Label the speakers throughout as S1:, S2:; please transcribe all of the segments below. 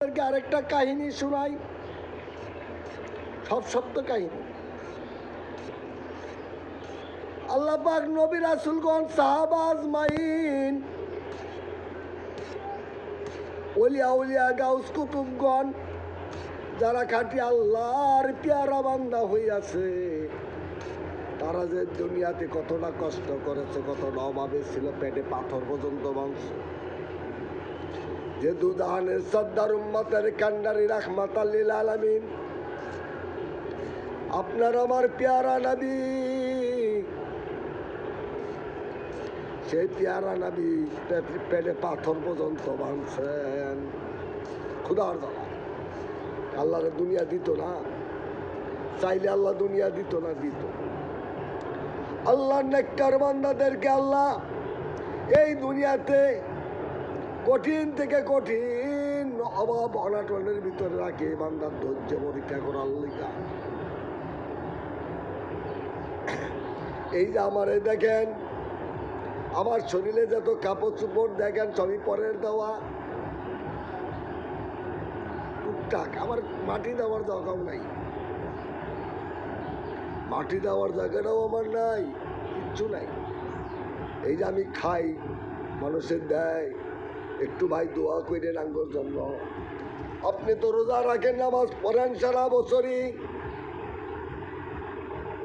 S1: আপনাদেরকে আরেকটা কাহিনী শোনাই। সব সত্য কাহিনী। আল্লাহ পাক নবী রাসুলগণ মাইন ওলিয়া গাউস কুতুবগণ, যারা খাটি আল্লাহর পেয়ারা বান্দা হইয়াছে, তারা যে দুনিয়াতে কতটা কষ্ট করেছে, কতটা অভাবে ছিল, পেটে পাথর পর্যন্ত মাংস যে দুদাহানের সর্দার উম্মতের কান্ডারি রাহমাত আল্লিল আলামিন। আপনার আমার পেয়ারা নাবি। সেই পেয়ারা নাবি পেটে- পাথর পর্যন্ত বাঁধছেন। খুদার আল্লাহর দুনিয়া দিত না। চাইলে আল্লাহ দুনিয়া দিত না, দিত। আল্লাহ নেকটার বান্দাদেরকে আল্লাহ এই দুনিয়াতে কঠিন থেকে কঠিন অভাব অনাটনের ভিতরে রাখে বান্দার ধৈর্য পরীক্ষা করার লিগা। এই যে আমারে দেখেন, আমার শরীরে যত কাপড় চোপড় দেখেন, সবই পরের দেওয়া। টুকটাক, আমার মাটি দেওয়ার দরকার নাই। মাটি দেওয়ার জায়গাটাও আমার নাই, কিচ্ছু নাই। এই যে আমি খাই, মানুষের দেয় একটু ভাই দোয়া করে রাঙ্গর জন্য। আপনি তো রোজা রাখেন, নামাজ পড়েন সারা বছরই।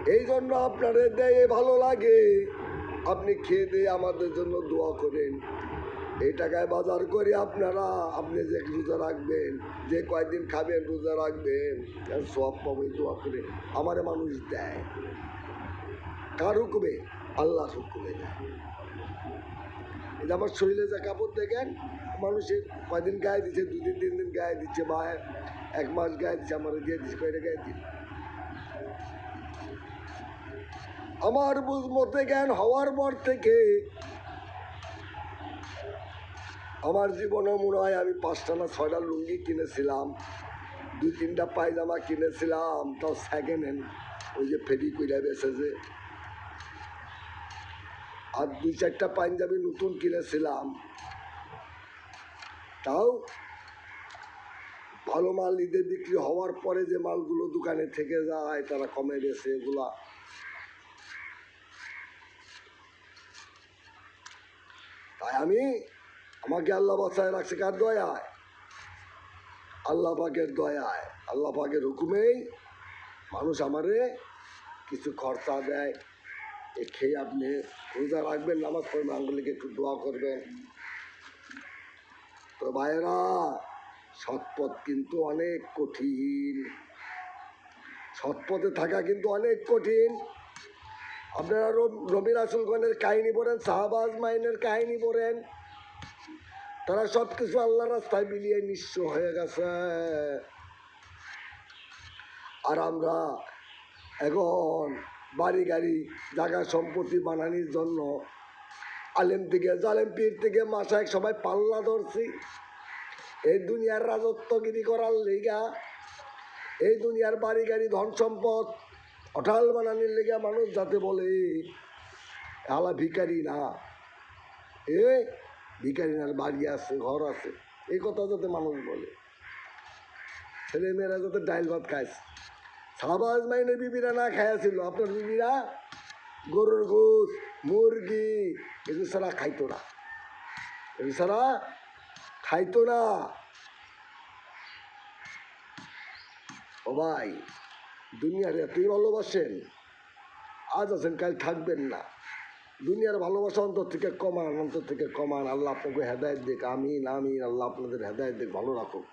S1: এই জন্য আপনাদের দেয় ভালো লাগে। আপনি খেয়ে দিয়ে আমাদের জন্য দোয়া করেন। এই টাকায় বাজার করে আপনারা, আপনি যে রোজা রাখবেন, যে কয়েকদিন খাবেন রোজা রাখবেন সব পাবে দোয়া করে আমার মানুষ দেয়। কার হুকুমে আল্লাহ হুকুমে দেয়। আমার শরীরে যা কাপড় দেখেন, মানুষের কয়দিন গায়ে দিচ্ছে দু দিন তিন দিন গায়ে দিচ্ছে, বা এক মাস গায়ে দিচ্ছে আমার দিয়ে দিচ্ছে কয়টা গায়ে দিন আমার বুঝ মতে জ্ঞান হওয়ার পর থেকে আমার জীবনে মনে হয় আমি পাঁচটা না ছয়টা লুঙ্গি কিনেছিলাম, দুই, তিনটা পায়জামা কিনেছিলাম, তাও সেকেন্ড হ্যান্ড ওই যে ফেরি কইরা বেছে যে আর দুই চারটা পাঞ্জাবি নতুন কিনেছিলাম। তাও ভালো মাল ঈদে বিক্রি হওয়ার পরে যে মালগুলো দোকানে থেকে যায়, তারা কমে গেছে এগুলা। তাই আমি আমাকে আল্লাহ বাসায় রাখছে কার দয়ায়? আল্লাহ পাকের দয়ায়। আল্লাহ পাকের হুকুমেই মানুষ আমারে কিছু খরচা দেয়। খেয়ে আপনি রোজা রাখবেন, নামাজ পড়বেন, আঙ্গুলিকে একটু দোয়া করবেন। তো ভাইয়েরা, সৎপথ কিন্তু অনেক কঠিন। সৎপথে থাকা কিন্তু অনেক কঠিন। আপনারা রব- রাসুলগণের কাহিনী পড়েন শাহবাজ মাইনের কাহিনী পড়েন। তারা সব কিছু আল্লাহ রাস্তায় মিলিয়ে নিঃস্ব হয়ে গেছে। আর আমরা এখন বাড়ি, গাড়ি, জায়গা, সম্পত্তি বানানির জন্য আলেম থেকে, জালেম পীর থেকে মাসায় সবাই পাল্লা ধরছি। এই দুনিয়ার রাজত্বগিরি করার লিগা, এই দুনিয়ার বাড়ি, গাড়ি, ধন সম্পদ অটাল বানানির লেগে মানুষ যাতে বলে, আলা ভিকারি না। এ ভিকারি না, বাড়ি আছে, ঘর আছে। এই কথা যাতে মানুষ বলে। ছেলে মেয়েরা যাতে ডাইল ভাত খাইছে সাবাজ মাইনের বিবিরা না খাইয়াছিল। আপনার বিবিরা গরুর গোস মুরগি, এগুলো ছাড়া খাইতো না। এগুলো ছাড়া খাইতো না। ও ভাই, দুনিয়ার এতই ভালোবাসেন, আজ আছেন, কাল থাকবেন না। দুনিয়ার ভালোবাসা অন্তর থেকে কমান, অন্তর থেকে কমান। আল্লাহ আপনাকে হেদায়ত দিক, আমিন আমিন। আল্লাহ আপনাদের হেদায়ত দিক, ভালো রাখুক।